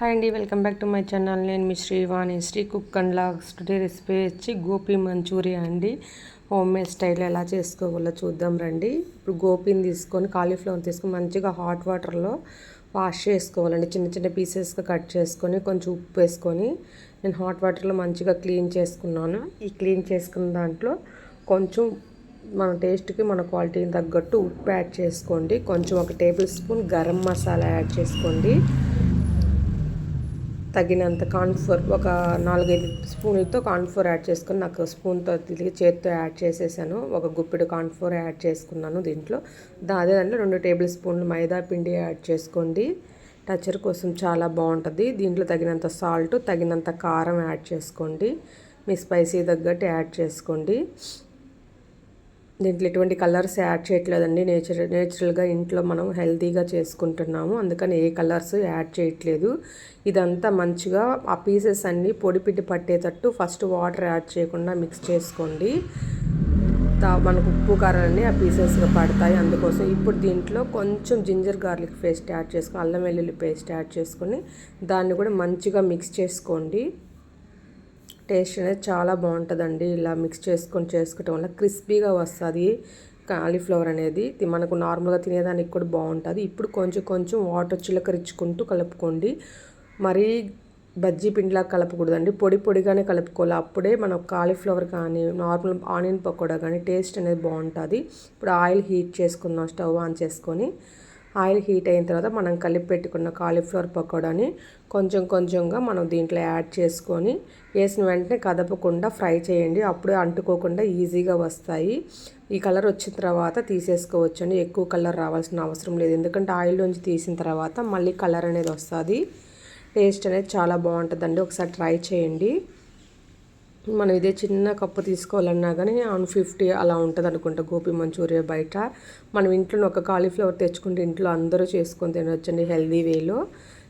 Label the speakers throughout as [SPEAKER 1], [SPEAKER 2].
[SPEAKER 1] Hi అండి welcome back to my channel. నేను మీ Srivani Sri cook and logs today recipe వచ్చి gobi Manchuria అండి. Home made style ఎలా చేసుకోవాలో చూద్దాం రండి. ఇప్పుడు గోపీని తీసుకొని కాలీఫ్లవర్ తీసుకొని మంచిగా హాట్ వాటర్లో వాష్ చేసుకోవాలండి. చిన్న చిన్న పీసెస్గా కట్ చేసుకొని కొంచెం ఉప్పు వేసుకొని నేను హాట్ వాటర్లో మంచిగా క్లీన్ చేసుకున్నాను. ఈ క్లీన్ చేసుకున్న దాంట్లో కొంచెం మన టేస్ట్కి మన క్వాలిటీని తగ్గట్టు ఉప్పు యాడ్ చేసుకోండి. కొంచెం ఒక tablespoon garam masala add చేసుకోండి. తగినంత కాన్ఫ్లోర్ ఒక నాలుగైదు స్పూన్లతో కాన్ఫ్లోర్ యాడ్ చేసుకొని నాకు స్పూన్తో తిరిగి చేతితో యాడ్ చేసేసాను. ఒక గుప్పిడు కాన్ఫ్లోర్ యాడ్ చేసుకున్నాను దీంట్లో. అదే దాంట్లో రెండు టేబుల్ స్పూన్లు మైదా పిండి యాడ్ చేసుకోండి. టచర్ కోసం చాలా బాగుంటుంది. దీంట్లో తగినంత సాల్ట్ తగినంత కారం యాడ్ చేసుకోండి. మీ స్పైసీ తగ్గట్టు యాడ్ చేసుకోండి. దీంట్లో ఎటువంటి కలర్స్ యాడ్ చేయట్లేదండి. నేచర్ నేచురల్గా ఇంట్లో మనం హెల్తీగా చేసుకుంటున్నాము. అందుకని ఏ కలర్స్ యాడ్ చేయట్లేదు. ఇదంతా మంచిగా ఆ పీసెస్ అన్నీ పొడి పిట్టి పట్టేటట్టు ఫస్ట్ వాటర్ యాడ్ చేయకుండా మిక్స్ చేసుకోండి. మనకు ఉప్పు కారాలన్నీ ఆ పీసెస్గా పడతాయి. అందుకోసం ఇప్పుడు దీంట్లో కొంచెం జింజర్ గార్లిక్ పేస్ట్ యాడ్ చేసుకొని అల్లం వెల్లుల్లి పేస్ట్ యాడ్ చేసుకొని దాన్ని కూడా మంచిగా మిక్స్ చేసుకోండి. టేస్ట్ అనేది చాలా బాగుంటుందండి. ఇలా మిక్స్ చేసుకొని చేసుకోవటం వల్ల క్రిస్పీగా వస్తుంది. కాలీఫ్లవర్ అనేది మనకు నార్మల్గా తినేదానికి కూడా బాగుంటుంది. ఇప్పుడు కొంచెం కొంచెం వాటర్ చిలకరించుకుంటూ కలుపుకోండి. మరీ బజ్జీ పిండిలా కలపకూడదండి. పొడి పొడిగానే కలుపుకోవాలి. అప్పుడే మనం కాలీఫ్లవర్ కానీ నార్మల్ ఆనియన్ పకోడా కానీ టేస్ట్ అనేది బాగుంటుంది. ఇప్పుడు ఆయిల్ హీట్ చేసుకుందాం స్టవ్ ఆన్ చేసుకొని ఆయిల్ హీట్ అయిన తర్వాత మనం కలిపి పెట్టుకున్న కాలీఫ్లవర్ పకోడాని కొంచెం కొంచెంగా మనం దీంట్లో యాడ్ చేసుకొని వేసిన వెంటనే కదపకుండా ఫ్రై చేయండి. అప్పుడే అంటుకోకుండా ఈజీగా వస్తాయి. ఈ కలర్ వచ్చిన తర్వాత తీసేసుకోవచ్చండి. ఎక్కువ కలర్ రావాల్సిన అవసరం లేదు. ఎందుకంటే ఆయిల్ నుంచి తీసిన తర్వాత మళ్ళీ కలర్ అనేది వస్తుంది. టేస్ట్ అనేది చాలా బాగుంటుందండి. ఒకసారి ట్రై చేయండి. మనం ఇదే చిన్న కప్పు తీసుకోవాలన్నా కానీ వన్ ఫిఫ్టీ అలా ఉంటుంది అనుకుంటా గోపి మంచూరియా బయట. మనం ఇంట్లో ఒక కాలీఫ్లవర్ తెచ్చుకుంటే ఇంట్లో అందరూ చేసుకొని తినవచ్చండి హెల్దీ వేలో.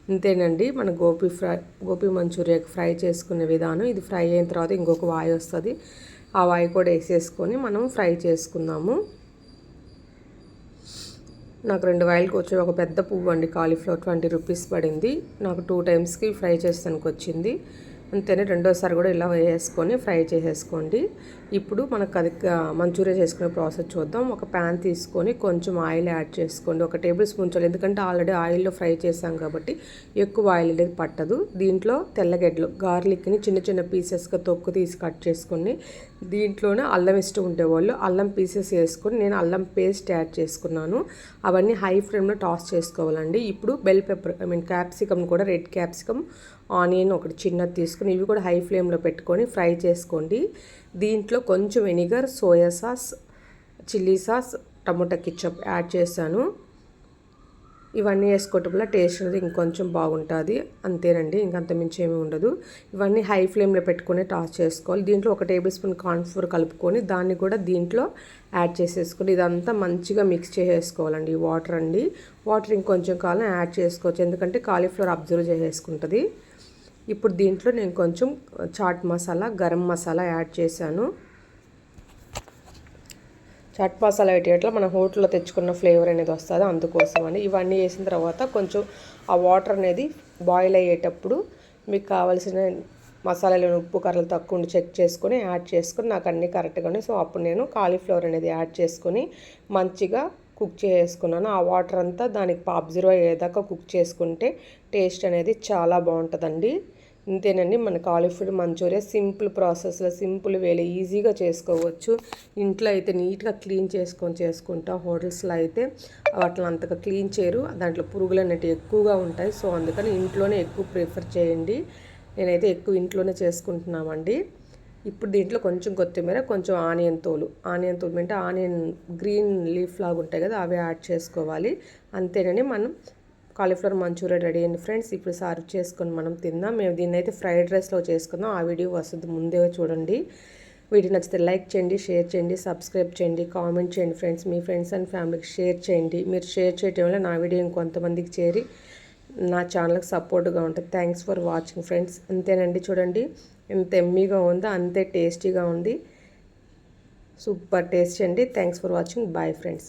[SPEAKER 1] ఇంతేనండి మన గోపి ఫ్రై గోపి మంచూరియాకి ఫ్రై చేసుకునే విధానం. ఇది ఫ్రై అయిన తర్వాత ఇంకొక వాయి వస్తుంది. ఆ వాయి కూడా వేసేసుకొని మనం ఫ్రై చేసుకుందాము. నాకు రెండు వాయిల్కి వచ్చి ఒక పెద్ద పువ్వు అండి కాలీఫ్లవర్ ట్వంటీ రూపీస్ పడింది. నాకు టూ టైమ్స్కి ఫ్రై చేసానికి వచ్చింది. అంతేనే రెండోసారి కూడా ఇలా వేసుకొని ఫ్రై చేసేసుకోండి. ఇప్పుడు మనకు అది మంచూరియా చేసుకునే ప్రాసెస్ చూద్దాం. ఒక ప్యాన్ తీసుకొని కొంచెం ఆయిల్ యాడ్ చేసుకోండి. ఒక టేబుల్ స్పూన్ చాలు ఎందుకంటే ఆల్రెడీ ఆయిల్లో ఫ్రై చేసాం కాబట్టి ఎక్కువ ఆయిల్ అనేది పట్టదు. దీంట్లో తెల్లగడ్డలు గార్లిక్ని చిన్న చిన్న పీసెస్గా తొక్కు తీసి కట్ చేసుకొని దీంట్లోనే అల్లం ఇష్టం ఉండేవాళ్ళు అల్లం పీసెస్ వేసుకొని నేను అల్లం పేస్ట్ యాడ్ చేసుకున్నాను. అవన్నీ హై ఫ్లేమ్లో టాస్ చేసుకోవాలండి. ఇప్పుడు bell pepper I mean capsicum కూడా రెడ్ క్యాప్సికమ్ ఆనియన్ ఒకటి చిన్నది తీసుకుని ఇవి కూడా హై ఫ్లేమ్లో పెట్టుకొని ఫ్రై చేసుకోండి. దీంట్లో కొంచెం vinegar soya sauce chilli sauce tomato ketchup add చేశాను. ఇవన్నీ వేసుకోవటం వల్ల టేస్ట్ అనేది ఇంకొంచెం బాగుంటుంది. అంతేనండి ఇంకంత మించి ఏమీ ఉండదు. ఇవన్నీ హై ఫ్లేమ్లో పెట్టుకొని టాస్ చేసుకోవాలి. దీంట్లో ఒక టేబుల్ స్పూన్ కార్న్ఫ్లోర్ కలుపుకొని దాన్ని కూడా దీంట్లో యాడ్ చేసేసుకొని ఇదంతా మంచిగా మిక్స్ చేసేసుకోవాలండి వాటర్ అండి. వాటర్ ఇంకొంచెం కాలం యాడ్ చేసుకోవచ్చు. ఎందుకంటే కాలీఫ్లవర్ అబ్జర్వ్ చేసేసుకుంటుంది. ఇప్పుడు దీంట్లో నేను కొంచెం చాట్ మసాలా గరం మసాలా యాడ్ చేశాను. చాట్ మసాలా వేయటం మన హోటల్లో తెచ్చుకున్న ఫ్లేవర్ అనేది వస్తుంది అందుకోసం అని ఇవన్నీ వేసిన తర్వాత కొంచెం ఆ వాటర్ అనేది బాయిల్ అయ్యేటప్పుడు మీకు కావాల్సిన మసాలాలు ఉప్పు కర్రలు తక్కువ ఉండి చెక్ చేసుకొని యాడ్ చేసుకొని నాకు అన్నీ కరెక్ట్గా ఉన్నాయి. సో అప్పుడు నేను కాలీఫ్లవర్ అనేది యాడ్ చేసుకొని మంచిగా కుక్ చేసుకున్నాను. ఆ వాటర్ అంతా దానికి అబ్జర్వ్ అయ్యేదాకా కుక్ చేసుకుంటే టేస్ట్ అనేది చాలా బాగుంటుందండి. ఇంతేనండి మన కాలీఫ్లవర్ మంచూరియా సింపుల్ ప్రాసెస్లో సింపుల్ వేలే ఈజీగా చేసుకోవచ్చు. ఇంట్లో అయితే నీట్గా క్లీన్ చేసుకొని చేసుకుంటాం. హోటల్స్లో అయితే వాటిని అంతగా క్లీన్ చేయరు. దాంట్లో పురుగులు అనేవి ఎక్కువగా ఉంటాయి. సో అందుకని ఇంట్లోనే ఎక్కువ ప్రిఫర్ చేయండి. నేనైతే ఎక్కువ ఇంట్లోనే చేసుకుంటున్నామండి. ఇప్పుడు దీంట్లో కొంచెం కొత్తిమీర కొంచెం ఆనియన్ తోలు. ఆనియన్ తోలు అంటే ఆనియన్ గ్రీన్ లీఫ్ లాగా ఉంటాయి కదా అవి యాడ్ చేసుకోవాలి. అంతేనండి మనం కాలీఫ్లవర్ మంచూరియా రెడీ అండి ఫ్రెండ్స్. ఇప్పుడు సర్వ్ చేసుకొని మనం తిందాం. మేము దీన్ని అయితే ఫ్రైడ్ రైస్లో చేసుకుందాం. ఆ వీడియో వస్తుంది ముందే చూడండి. వీడియో నచ్చితే లైక్ చేయండి షేర్ చేయండి సబ్స్క్రైబ్ చేయండి కామెంట్ చేయండి ఫ్రెండ్స్. మీ ఫ్రెండ్స్ అండ్ ఫ్యామిలీకి షేర్ చేయండి. మీరు షేర్ చేయడం వల్ల నా వీడియో ఇంకొంతమందికి చేరి నా ఛానల్కి సపోర్ట్గా ఉంటుంది. Thanks for watching friends. అంతేనండి చూడండి. ఎంత ఎమ్మీగా ఉందో అంతే టేస్టీగా ఉంది. సూపర్ టేస్ట్ అండి. Thanks for watching. Bye friends.